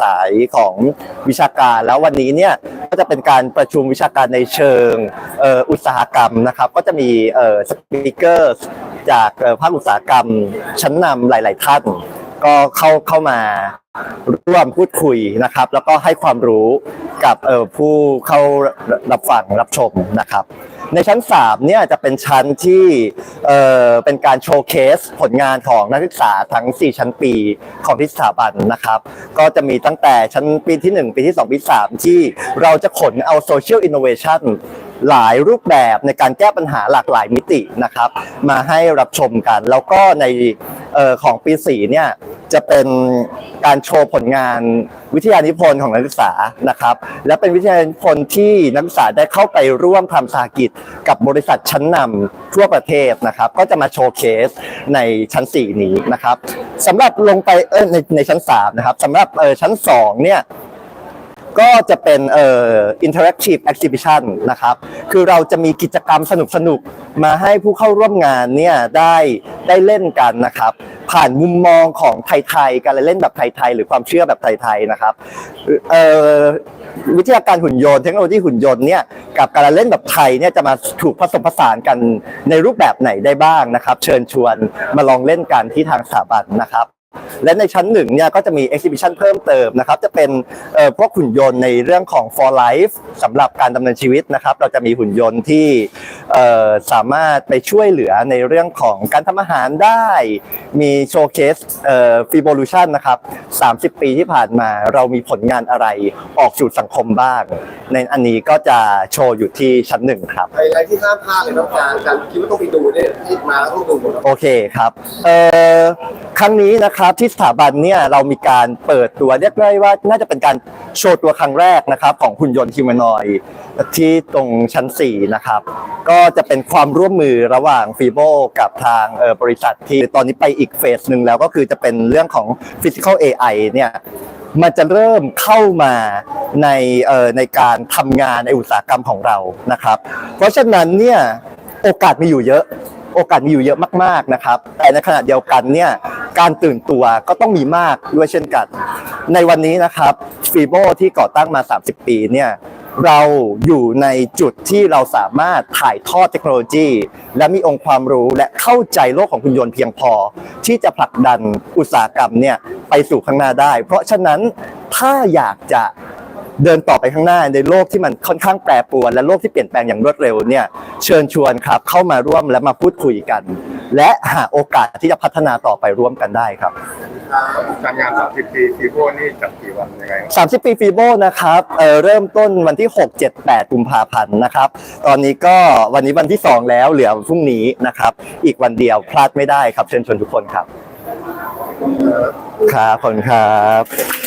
สายของวิชาการ แล้ววันนี้เนี่ยก็จะเป็นการประชุมวิชาการในเชิงอ,อ,อุตสาหกรรมนะครับ ก็จะมีสปิเกอร์จากภาคอุตสาหกรรมชั้นนำหลาย ๆ ท่านก็เข้าเข้ามาร่วมพูดคุยนะครับ แล้วก็ให้ความรู้กับผู้เข้ารับฟังรับชมนะครับ ในชั้น 3 เนี่ยจะเป็นชั้นที่เอ่อเป็นการโชว์เคสผลงานของนักศึกษาทั้ง 4 ชั้นปีของที่สถาบันนะครับ ก็จะมีตั้งแต่ชั้นปีที่ 1 ปีที่ 2 ปีที่3ที่เราจะขนเอาโซเชียลอินโนเวชันหลายรูปแบบในการแก้ปัญหาหลากหลายมิตินะครับ มาให้รับชมกัน แล้วก็ในออของปี 4 เนี่ย จะเป็นการโชว์ผลงานวิทยานิพนธ์ของนักศึกษานะครับ และเป็นวิทยานิพนธ์ที่นักศึกษาได้เข้าไปร่วมทำสาหกิจกับบริษัทชั้นนำทั่วประเทศนะครับ ก็จะมาโชว์เคสในชั้น 4 นี้นะครับสำหรับลงไปเออในในชั้น 3 นะครับสำหรับเออชั้น 2 เนี่ยก็จะเป็นเอ่อ interactive exhibition นะครับ คือเราจะมีกิจกรรมสนุกๆมาให้ผู้เข้าร่วมงานเนี่ยได้ได้เล่นกันนะครับ ผ่านมุมมองของไทยๆการเล่นแบบไทยๆหรือความเชื่อแบบไทยๆนะครับเอ่อวิทยาการหุ่นยนต์เทคโนโลยีหุ่นยนต์เนี่ยกับการเล่นแบบไทยเนี่ยจะมาถูกผสมผสานกันในรูปแบบไหนได้บ้างนะครับ เชิญชวนมาลองเล่นกันที่ทางสถาบันนะครับ และในชั้นหนึ่งเนี่ยก็จะมี exhibition เพิ่มเติมนะครับ จะเป็นเอ่อพวกหุ่นยนต์ในเรื่องของ for life สำหรับการดำเนินชีวิตนะครับ เราจะมีหุ่นยนต์ที่เอ่อสามารถไปช่วยเหลือในเรื่องของการทำอาหารได้ มีโชว์เคสเอ่อ Fevolution นะครับ 30 ปีที่ผ่านมาเรามีผลงานอะไรออกสู่สังคมบ้าง ในอันนี้ก็จะโชว์อยู่ที่ชั้นหนึ่งครับไฮไลท์ที่ห้ามพลาดเลยน้องการการคิดว่าต้องไปดูเนี่ยที่มาแล้วต้องดูหมดแล้วโอเคครับเอ่อครั้งนี้นะครับครับที่สถาบันเนี่ยเรามีการเปิดตัวเรียกได้ว่าน่าจะเป็นการโชว์ตัวครั้งแรกนะครับของหุ่นยนต์ฮิวแมนอยที่ตรงชั้น 4 นะครับ ก็จะเป็นความร่วมมือระหว่างฟีโบกับทางออบริษัทที่ตอนนี้ไปอีกเฟสหนึ่งแล้วก็คือจะเป็นเรื่องของ Physical AI เนี่ยมันจะเริ่มเข้ามาในออในการทำงานในอุตสาหกรรมของเรานะครับ เพราะฉะนั้นเนี่ยโอกาสมีอยู่เยอะโอกาสมีอยู่เยอะมากๆนะครับ แต่ในขณะเดียวกันเนี่ย การตื่นตัวก็ต้องมีมากด้วยเช่นกัน ในวันนี้นะครับฟีโบที่ก่อตั้งมา 30 ปีเนี่ยเราอยู่ในจุดที่เราสามารถถ่ายทอดเทคโนโลยี และมีองค์ความรู้และเข้าใจโลกของคุณยนต์เพียงพอ ที่จะผลักดันอุตสาหกรรมเนี่ยไปสู่ข้างหน้าได้ เพราะฉะนั้นถ้าอยากจะเดินต่อไปข้างหน้าในโลกที่มันค่อนข้างแปรปรวนและโลกที่เปลี่ยนแปลงอย่างรวดเร็วเนี่ยเชิญชวนครับเข้ามาร่วมและมาพูดคุยกัน และหาโอกาสที่จะพัฒนาต่อไปร่วมกันได้ครับ การงาน 30 ปีฟีโบนี่จัดกี่วันยังไง30 ปีฟีโบนะครับเอ่อเริ่มต้นวันที่ 6 7 8 กุมภาพันธ์นะครับ ตอนนี้ก็วันนี้วันที่ 2 แล้วเหลือพรุ่งนี้นะครับ อีกวันเดียวพลาดไม่ได้ครับเชิญชวนทุกคนครับ ครับขอบคุณครับ